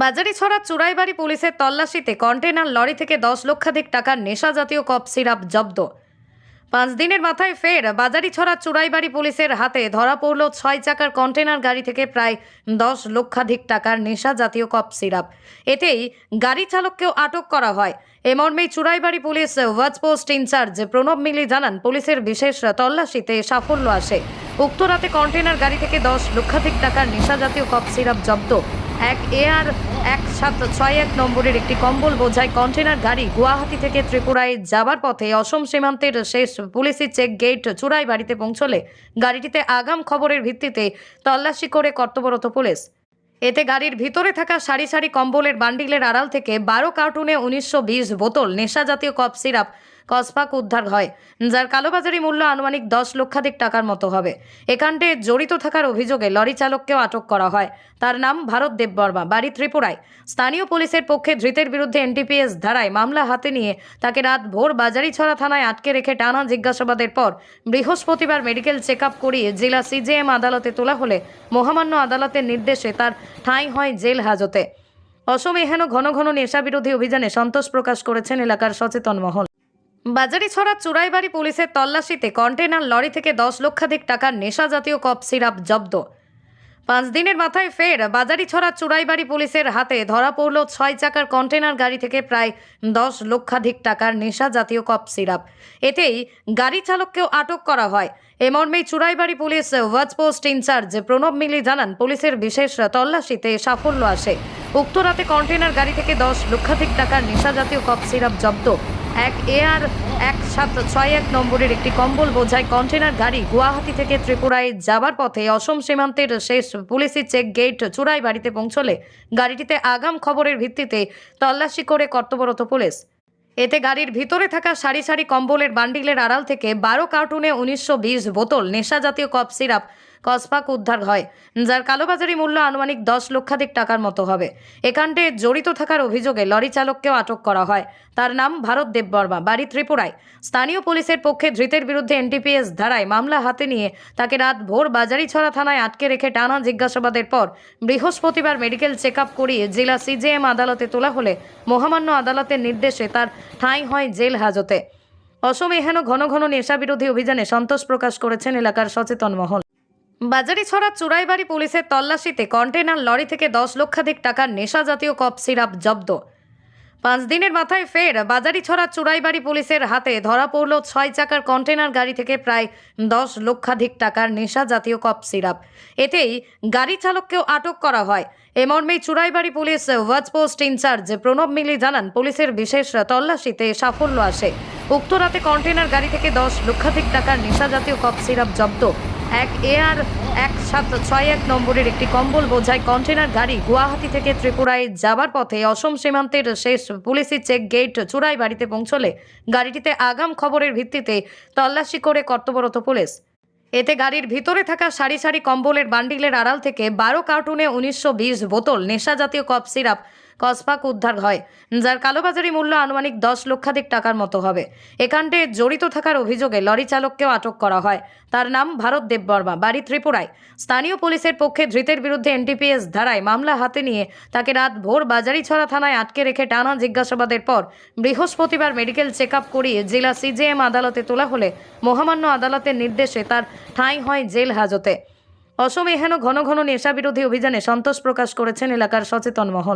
বাজারে ছড়া চুরাইবাড়ি পুলিশের তল্লাশিতে কন্টেনার লরি থেকে দশ লক্ষাধিক টাকার নেশা জাতীয় কপ সিরাপ জব্দ। পাঁচ দিনের মাথায় ফের বাজারি ছড়া চুরাইবাড়ি পুলিশের হাতে ধরা পড়ল ছয় চাকার কন্টেনার গাড়ি থেকে প্রায় দশ লক্ষাধিক টাকার নেশা জাতীয় কপ সিরাপ। এতেই গাড়ি চালককেও আটক করা হয়। এ মর্মে Churaibari police watch post incharge Pranab Mili জানান, পুলিশের বিশেষ তল্লাশিতে সাফল্য আসে। উক্ত রাতে কন্টেনার গাড়ি থেকে দশ লক্ষাধিক টাকার নেশা জাতীয় কপ সিরাপ জব্দ। এক এআর এক সাত ছয় এক নম্বরের একটি কম্বল বোঝাই কন্টেনার গাড়ি গুয়াহাটি থেকে ত্রিপুরায় যাবার পথে অসম সীমান্তের শেষ পুলিশি চেক গেট চূড়াই বাড়িতে পৌঁছলে গাড়িটিতে আগাম খবরের ভিত্তিতে তল্লাশি করে কর্তব্যরত পুলিশ। এতে গাড়ির ভিতরে থাকা সারি সারি কম্বলের বান্ডিলের আড়াল থেকে বারো কার্টুনে উনিশশো বিশ বোতল নেশা জাতীয় কপ সিরাপ কসপাক উদ্ধার হয়, যার কালোবাজারি মূল্য আনুমানিক দশ লক্ষাধিক টাকার মতো হবে। একাণ্ডে জড়িত থাকার অভিযোগে লরি চালককেও আটক করা হয়। তার নাম ভারত দেববর্মা, বাড়ি ত্রিপুরায়। স্থানীয় পুলিশের পক্ষে ধৃতের বিরুদ্ধে এনটিপিএস ধারায় মামলা হাতে নিয়ে তাকে রাত ভোর বাজারিছড়া থানায় আটকে রেখে টানা জিজ্ঞাসাবাদের পর বৃহস্পতিবার মেডিকেল চেক আপ করিয়ে জেলা সিজেএম আদালতে তোলা হলে মহামান্য আদালতের নির্দেশে তার ঠাঁই হয় জেল হাজতে। অসম এহেন ঘন ঘন নেশা বিরোধী অভিযানে সন্তোষ প্রকাশ করেছেন এলাকার সচেতন মহল। বাজারি ছড়া চুরাইবাড়ি পুলিশের তল্লাশিতে কন্টেনার লরি থেকে দশ লক্ষাধিক টাকার নেশা জাতীয় কপ সিরাপ জব্দ। পাঁচ দিনের মাথায় ফের বাজারি ছড়া চুরাইবাড়ি পুলিশের হাতে ধরা পড়ল ছয় চাকার কন্টেনার গাড়ি থেকে প্রায় দশ লক্ষাধিক টাকার নেশা জাতীয় কপ সিরাপ। এতেই গাড়ি চালককেও আটক করা হয়। এ মর্মে Churaibari police watch post incharge Pranab Mili জানান, পুলিশের বিশেষ তল্লাশিতে সাফল্য আসে। উক্ত রাতে কন্টেনার গাড়ি থেকে দশ লক্ষাধিক টাকার নেশা জাতীয় কপ সিরাপ জব্দ। এক এআর এক সাত ছয় এক নম্বরের একটি কম্বল বোঝায় কন্টেনার গাড়ি গুয়াহাটি থেকে ত্রিপুরায় যাবার পথে অসম সীমান্তের শেষ পুলিশি চেক গেট চূড়াই বাড়িতে পৌঁছলে গাড়িটিতে আগাম খবরের ভিত্তিতে তল্লাশি করে কর্তব্যরত পুলিশ। এতে গাড়ির ভিতরে থাকা সারি সারি কম্বলের বান্ডিলের আড়াল থেকে বারো কার্টুনে উনিশশো বিশ বোতল নেশা জাতীয় কপ সিরাপ কসপাক উদ্ধার হয়, যার কালোবাজারি মূল্য আনুমানিক দশ লক্ষাধিক টাকার মতো হবে। একাণ্ডে জড়িত থাকার অভিযোগে লরি চালককেও আটক করা হয়। তার নাম ভারত দেববর্মা, বাড়ি ত্রিপুরায়। স্থানীয় পুলিশের পক্ষে ধৃতের বিরুদ্ধে এনটিপিএস ধারায় মামলা হাতে নিয়ে তাকে রাত ভোর বাজারিছড়া থানায় আটকে রেখে টানা জিজ্ঞাসাবাদের পর বৃহস্পতিবার মেডিকেল চেক আপ করিয়ে জেলা সিজেএম আদালতে তোলা হলে মহামান্য আদালতের নির্দেশে তার ঠাঁই হয় জেল হাজতে। অসম এহেন ঘন ঘন নেশা বিরোধী অভিযানে সন্তোষ প্রকাশ করেছেন এলাকার সচেতন মহল। বাজারি ছড়া চুরাইবাড়ি পুলিশের তল্লাশিতে কন্টেনার লরি থেকে দশ লক্ষাধিক টাকার নেশা জাতীয় কপ সিরাপ জব্দ। পাঁচ দিনের মাথায় ফের বাজারি ছড়া চোরাইবাড়ি পুলিশের হাতে ধরা পড়ল ছয় চাকার কন্টেনার গাড়ি থেকে প্রায় দশ লক্ষাধিক টাকার নেশা জাতীয় কপ সিরাপ। এতেই গাড়ি চালককেও আটক করা হয়। এ Churaibari police watch post incharge Pranab Mili জানান, পুলিশের বিশেষ তল্লাশিতে সাফল্য আসে। উক্ত রাতে কন্টেনার গাড়ি থেকে দশ লক্ষাধিক টাকার নেশা জাতীয় কপ সিরাপ জব্দ। এক এআর এক সাত ছয় এক নম্বরের একটি কম্বল বোঝাই কন্টেনার গাড়ি গুয়াহাটি থেকে ত্রিপুরায় যাবার পথে অসম সীমান্তের শেষ পুলিশি চেক গেট চূড়াই বাড়িতে পৌঁছলে গাড়িটিতে আগাম খবরের ভিত্তিতে তল্লাশি করে কর্তব্যরত পুলিশ। এতে গাড়ির ভিতরে থাকা সারি সারি কম্বলের বান্ডিলের আড়াল থেকে বারো কার্টুনে উনিশশো বিশ বোতল নেশা জাতীয় কপ সিরাপ কসপাক উদ্ধার হয়, যার কালোবাজারি মূল্য আনুমানিক দশ লক্ষাধিক টাকার মতো হবে। একাণ্ডে জড়িত থাকার অভিযোগে লরি চালককেও আটক করা হয়। তার নাম ভারত দেববর্মা, বাড়ি ত্রিপুরায়। স্থানীয় পুলিশের পক্ষে ধৃতের বিরুদ্ধে এনটিপিএস ধারায় মামলা হাতে নিয়ে তাকে রাত ভোর বাজারিছড়া থানায় আটকে রেখে টানা জিজ্ঞাসাবাদের পর বৃহস্পতিবার মেডিকেল চেক আপ করিয়ে জেলা সিজেএম আদালতে তোলা হলে মহামান্য আদালতের নির্দেশে তার ঠাঁই হয় জেল হাজতে। অসম এহেন ঘন ঘন নেশা বিরোধী অভিযানে সন্তোষ প্রকাশ করেছেন এলাকার সচেতন মহল।